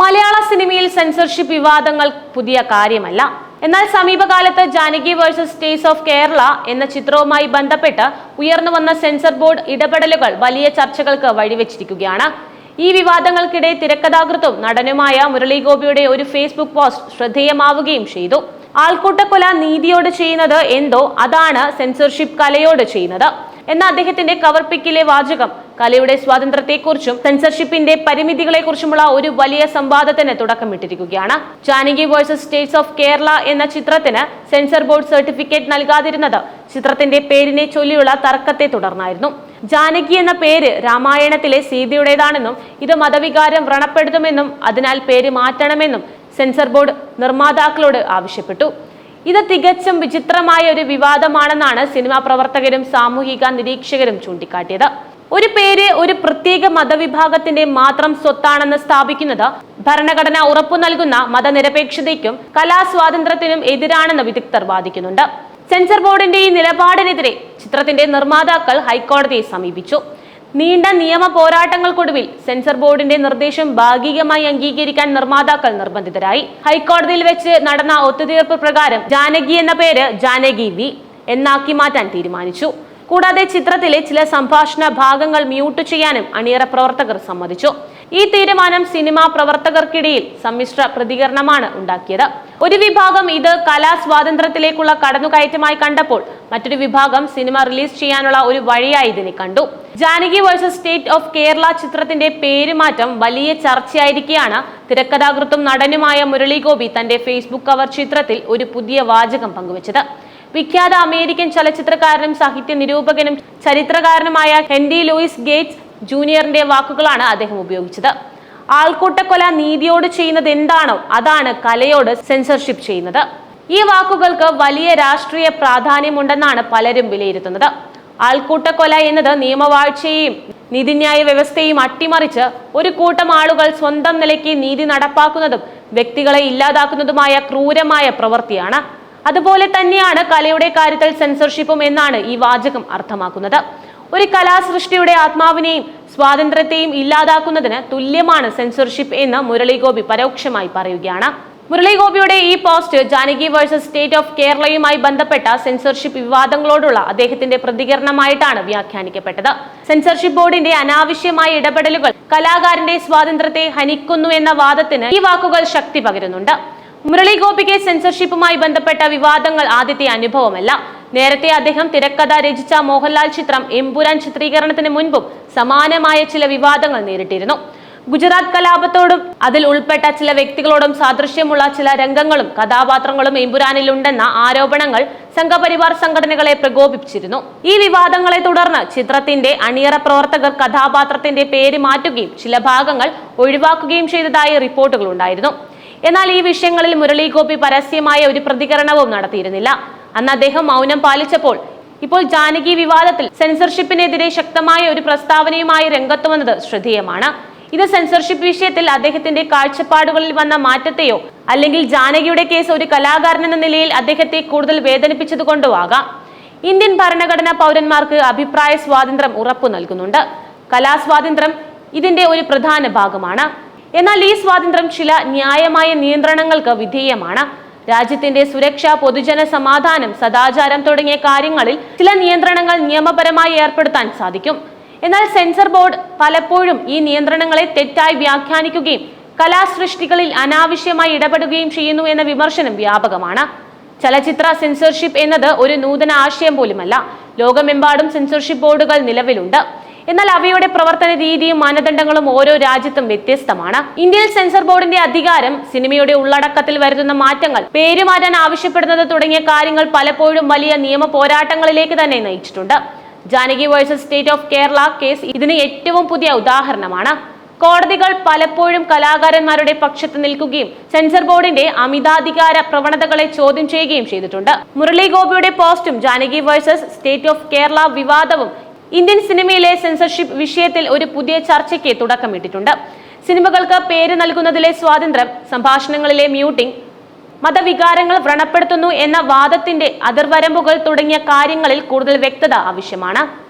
മലയാള സിനിമയിൽ സെൻസർഷിപ്പ് വിവാദങ്ങൾ പുതിയ കാര്യമല്ല. എന്നാൽ സമീപകാലത്ത് Janaki versus states of Kerala എന്ന ചിത്രവുമായി ബന്ധപ്പെട്ട് ഉയർന്നു വന്ന സെൻസർ ബോർഡ് ഇടപെടലുകൾ വലിയ ചർച്ചകൾക്ക് വഴിവെച്ചിരിക്കുകയാണ്. ഈ വിവാദങ്ങൾക്കിടെ തിരക്കഥാകൃത്തും നടനുമായ മുരളി ഗോപിയുടെ ഒരു ഫേസ്ബുക്ക് പോസ്റ്റ് ശ്രദ്ധേയമാവുകയും ചെയ്തു. ആൾക്കൂട്ടക്കൊല നീതിയോട് ചെയ്യുന്നത് എന്തോ അതാണ് സെൻസർഷിപ്പ് കലയോട് ചെയ്യുന്നത്. എന്ന അദ്ദേഹത്തിന്റെ കവർപ്പിക്കിലെ വാചകം കലയുടെ സ്വാതന്ത്ര്യത്തെക്കുറിച്ചും സെൻസർഷിപ്പിന്റെ പരിമിതികളെക്കുറിച്ചുമുള്ള ഒരു വലിയ സംവാദത്തിന് തുടക്കമിട്ടിരിക്കുകയാണ്. Janaki versus states of Kerala എന്ന ചിത്രത്തിന് സെൻസർ ബോർഡ് സർട്ടിഫിക്കറ്റ് നൽകാതിരുന്നത് ചിത്രത്തിന്റെ പേരിനെ ചൊല്ലിയുള്ള തർക്കത്തെ തുടർന്നായിരുന്നു. ജാനകി എന്ന പേര് രാമായണത്തിലെ സീതയുടേതാണെന്നും ഇത് മതവികാരം വ്രണപ്പെടുത്തുമെന്നും അതിനാൽ പേര് മാറ്റണമെന്നും സെൻസർ ബോർഡ് നിർമ്മാതാക്കളോട് ആവശ്യപ്പെട്ടു. ഇത് തികച്ചും വിചിത്രമായ ഒരു വിവാദമാണെന്നാണ് സിനിമാ പ്രവർത്തകരും സാമൂഹിക നിരീക്ഷകരും ചൂണ്ടിക്കാട്ടിയത്. ഒരു പേര് ഒരു പ്രത്യേക മതവിഭാഗത്തിന്റെ മാത്രം സ്വത്താണെന്ന് സ്ഥാപിക്കുന്നത് ഭരണഘടന ഉറപ്പു നൽകുന്ന മതനിരപേക്ഷതയ്ക്കും കലാസ്വാതന്ത്ര്യത്തിനും എതിരാണെന്ന് വിദഗ്ധർ വാദിക്കുന്നുണ്ട്. സെൻസർ ബോർഡിന്റെ ഈ നിലപാടിനെതിരെ ചിത്രത്തിന്റെ നിർമ്മാതാക്കൾ ഹൈക്കോടതിയെ സമീപിച്ചു. നീണ്ട നിയമ പോരാട്ടങ്ങൾക്കൊടുവിൽ സെൻസർ ബോർഡിന്റെ നിർദ്ദേശം ഭാഗികമായി അംഗീകരിക്കാൻ നിർമ്മാതാക്കൾ നിർബന്ധിതരായി. ഹൈക്കോടതിയിൽ വെച്ച് നടന്ന ഒത്തുതീർപ്പ് പ്രകാരം ജാനകി എന്ന പേര് ജാനകി വി എന്നാക്കി മാറ്റാൻ തീരുമാനിച്ചു. കൂടാതെ ചിത്രത്തിലെ ചില സംഭാഷണ ഭാഗങ്ങൾ മ്യൂട്ട് ചെയ്യാനും അണിയറ പ്രവർത്തകർ സമ്മതിച്ചു. ഈ തീരുമാനം സിനിമാ പ്രവർത്തകർക്കിടയിൽ സമ്മിശ്ര പ്രതികരണമാണ് ഉണ്ടാക്കിയത്. ഒരു വിഭാഗം ഇത് കലാസ്വാതന്ത്ര്യത്തിലേക്കുള്ള കടന്നുകയറ്റമായി കണ്ടപ്പോൾ മറ്റൊരു വിഭാഗം സിനിമ റിലീസ് ചെയ്യാനുള്ള ഒരു വഴിയായി ഇതിനെ കണ്ടു. Janaki versus state of Kerala ചിത്രത്തിന്റെ പേരുമാറ്റം വലിയ ചർച്ചയായിരിക്കെയാണ്. തിരക്കഥാകൃത്തും നടനുമായ മുരളി ഗോപി തന്റെ ഫേസ്ബുക്ക് കവർ ചിത്രത്തിൽ ഒരു പുതിയ വാചകം പങ്കുവച്ചത്. വിഖ്യാത അമേരിക്കൻ ചലച്ചിത്രകാരനും സാഹിത്യ നിരൂപകനും ചരിത്രകാരനുമായ ഹെൻറി ലൂയിസ് ഗേറ്റ്സ് ജൂനിയറിന്റെ വാക്കുകളാണ് അദ്ദേഹം ഉപയോഗിച്ചത്. ആൾക്കൂട്ടക്കൊല നീതിയോട് ചെയ്യുന്നത് എന്താണോ അതാണ് കലയോട് സെൻസർഷിപ്പ് ചെയ്യുന്നത്. ഈ വാക്കുകൾക്ക് വലിയ രാഷ്ട്രീയ പ്രാധാന്യമുണ്ടെന്നാണ് പലരും വിലയിരുത്തുന്നത്. ആൾക്കൂട്ടക്കൊല എന്നത് നിയമവാഴ്ചയെയും നീതിന്യായ വ്യവസ്ഥയും അട്ടിമറിച്ച് ഒരു കൂട്ടം ആളുകൾ സ്വന്തം നിലയ്ക്ക് നീതി നടപ്പാക്കുന്നതും വ്യക്തികളെ ഇല്ലാതാക്കുന്നതുമായ ക്രൂരമായ പ്രവൃത്തിയാണ്. അതുപോലെ തന്നെയാണ് കലയുടെ കാര്യത്തിൽ സെൻസർഷിപ്പും എന്നാണ് ഈ വാചകം അർത്ഥമാക്കുന്നത്. ഒരു കലാസൃഷ്ടിയുടെ ആത്മാവിനെയും സ്വാതന്ത്ര്യത്തെയും ഇല്ലാതാക്കുന്നതിന് തുല്യമാണ് സെൻസർഷിപ്പ് എന്ന് മുരളി ഗോപി പരോക്ഷമായി പറയുകയാണ്. മുരളീഗോപിയുടെ ഈ post Janaki versus state of കേരളയുമായി ബന്ധപ്പെട്ട സെൻസർഷിപ്പ് വിവാദങ്ങളോടുള്ള അദ്ദേഹത്തിന്റെ പ്രതികരണമായിട്ടാണ് വ്യാഖ്യാനിക്കപ്പെട്ടത്. സെൻസർഷിപ്പ് ബോർഡിന്റെ അനാവശ്യമായ ഇടപെടലുകൾ കലാകാരന്റെ സ്വാതന്ത്ര്യത്തെ ഹനിക്കുന്നു എന്ന വാദത്തിന് ഈ വാക്കുകൾ ശക്തി പകരുന്നുണ്ട്. മുരളി ഗോപിക്ക് സെൻസർഷിപ്പുമായി ബന്ധപ്പെട്ട വിവാദങ്ങൾ ആദ്യത്തെ അനുഭവമല്ല. നേരത്തെ അദ്ദേഹം തിരക്കഥ രചിച്ച മോഹൻലാൽ ചിത്രം എംപുരാൻ ചിത്രീകരണത്തിന് മുൻപും സമാനമായ ചില വിവാദങ്ങൾ നേരിട്ടിരുന്നു. ഗുജറാത്ത് കലാപത്തോടും അതിൽ ഉൾപ്പെട്ട ചില വ്യക്തികളോടും സാദൃശ്യമുള്ള ചില രംഗങ്ങളും കഥാപാത്രങ്ങളും എമ്പുരാനിലുണ്ടെന്ന ആരോപണങ്ങൾ സംഘപരിവാർ സംഘടനകളെ പ്രകോപിപ്പിച്ചിരുന്നു. ഈ വിവാദങ്ങളെ തുടർന്ന് ചിത്രത്തിന്റെ അണിയറ പ്രവർത്തകർ കഥാപാത്രത്തിന്റെ പേര് മാറ്റുകയും ചില ഭാഗങ്ങൾ ഒഴിവാക്കുകയും ചെയ്തതായി റിപ്പോർട്ടുകൾ ഉണ്ടായിരുന്നു എന്നാൽ ഈ വിഷയങ്ങളിൽ മുരളി ഗോപി പരസ്യമായ ഒരു പ്രതികരണവും നടത്തിയിരുന്നില്ല. അന്ന് അദ്ദേഹം മൗനം പാലിച്ചപ്പോൾ ഇപ്പോൾ ജാനകി വിവാദത്തിൽ സെൻസർഷിപ്പിനെതിരെ ശക്തമായ ഒരു പ്രസ്താവനയുമായി രംഗത്ത് വന്നത് ശ്രദ്ധേയമാണ്. ഇത് സെൻസർഷിപ്പ് വിഷയത്തിൽ അദ്ദേഹത്തിന്റെ കാഴ്ചപ്പാടുകളിൽ വന്ന മാറ്റത്തെയോ അല്ലെങ്കിൽ ജാനകിയുടെ കേസ് ഒരു കലാകാരൻ എന്ന നിലയിൽ അദ്ദേഹത്തെ കൂടുതൽ വേദനിപ്പിച്ചതുകൊണ്ടോ ആകാം. ഇന്ത്യൻ ഭരണഘടന പൗരന്മാർക്ക് അഭിപ്രായ സ്വാതന്ത്ര്യം ഉറപ്പു നൽകുന്നുണ്ട്. കലാസ്വാതന്ത്ര്യം ഇതിന്റെ ഒരു പ്രധാന ഭാഗമാണ്. എന്നാൽ ഈ സ്വാതന്ത്ര്യം ചില ന്യായമായ നിയന്ത്രണങ്ങൾക്ക് വിധേയമാണ്. രാജ്യത്തിന്റെ സുരക്ഷ പൊതുജന സമാധാനം സദാചാരം തുടങ്ങിയ കാര്യങ്ങളിൽ ചില നിയന്ത്രണങ്ങൾ നിയമപരമായി ഏർപ്പെടുത്താൻ സാധിക്കും. എന്നാൽ സെൻസർ ബോർഡ് പലപ്പോഴും ഈ നിയന്ത്രണങ്ങളെ തെറ്റായി വ്യാഖ്യാനിക്കുകയും കലാസൃഷ്ടികളിൽ അനാവശ്യമായി ഇടപെടുകയും ചെയ്യുന്നു എന്ന വിമർശനം വ്യാപകമാണ്. ചലച്ചിത്ര സെൻസർഷിപ്പ് എന്നത് ഒരു നൂതന ആശയം പോലുമല്ല. ലോകമെമ്പാടും സെൻസർഷിപ്പ് ബോർഡുകൾ നിലവിലുണ്ട്. എന്നാൽ അവയുടെ പ്രവർത്തന രീതിയും മാനദണ്ഡങ്ങളും ഓരോ രാജ്യത്തും വ്യത്യസ്തമാണ്. ഇന്ത്യയിൽ സെൻസർ ബോർഡിന്റെ അധികാരം സിനിമയുടെ ഉള്ളടക്കത്തിൽ വരുത്തുന്ന മാറ്റങ്ങൾ പേരുമാറ്റാൻ ആവശ്യപ്പെടുന്നത് തുടങ്ങിയ കാര്യങ്ങൾ പലപ്പോഴും വലിയ നിയമ പോരാട്ടങ്ങളിലേക്ക് തന്നെ നയിച്ചിട്ടുണ്ട്. Janaki versus state of Kerala case ഇതിന് ഏറ്റവും പുതിയ ഉദാഹരണമാണ്. കോടതികൾ പലപ്പോഴും കലാകാരന്മാരുടെ പക്ഷത്ത് നിൽക്കുകയും സെൻസർ ബോർഡിന്റെ അമിതാധികാര പ്രവണതകളെ ചോദ്യം ചെയ്യുകയും ചെയ്തിട്ടുണ്ട്. മുരളി ഗോപിയുടെ പോസ്റ്റും Janaki versus State of Kerala വിവാദവും Indian സിനിമയിലെ സെൻസർഷിപ്പ് വിഷയത്തിൽ ഒരു പുതിയ ചർച്ചയ്ക്ക് തുടക്കമിട്ടിട്ടുണ്ട്. സിനിമകൾക്ക് പേര് നൽകുന്നതിലെ സ്വാതന്ത്ര്യം സംഭാഷണങ്ങളിലെ മ്യൂട്ടിംഗ് മതവികാരങ്ങൾ വ്രണപ്പെടുത്തുന്നു എന്ന വാദത്തിന്റെ അതിർവരമ്പുകൾ തുടങ്ങിയ കാര്യങ്ങളിൽ കൂടുതൽ വ്യക്തത ആവശ്യമാണ്.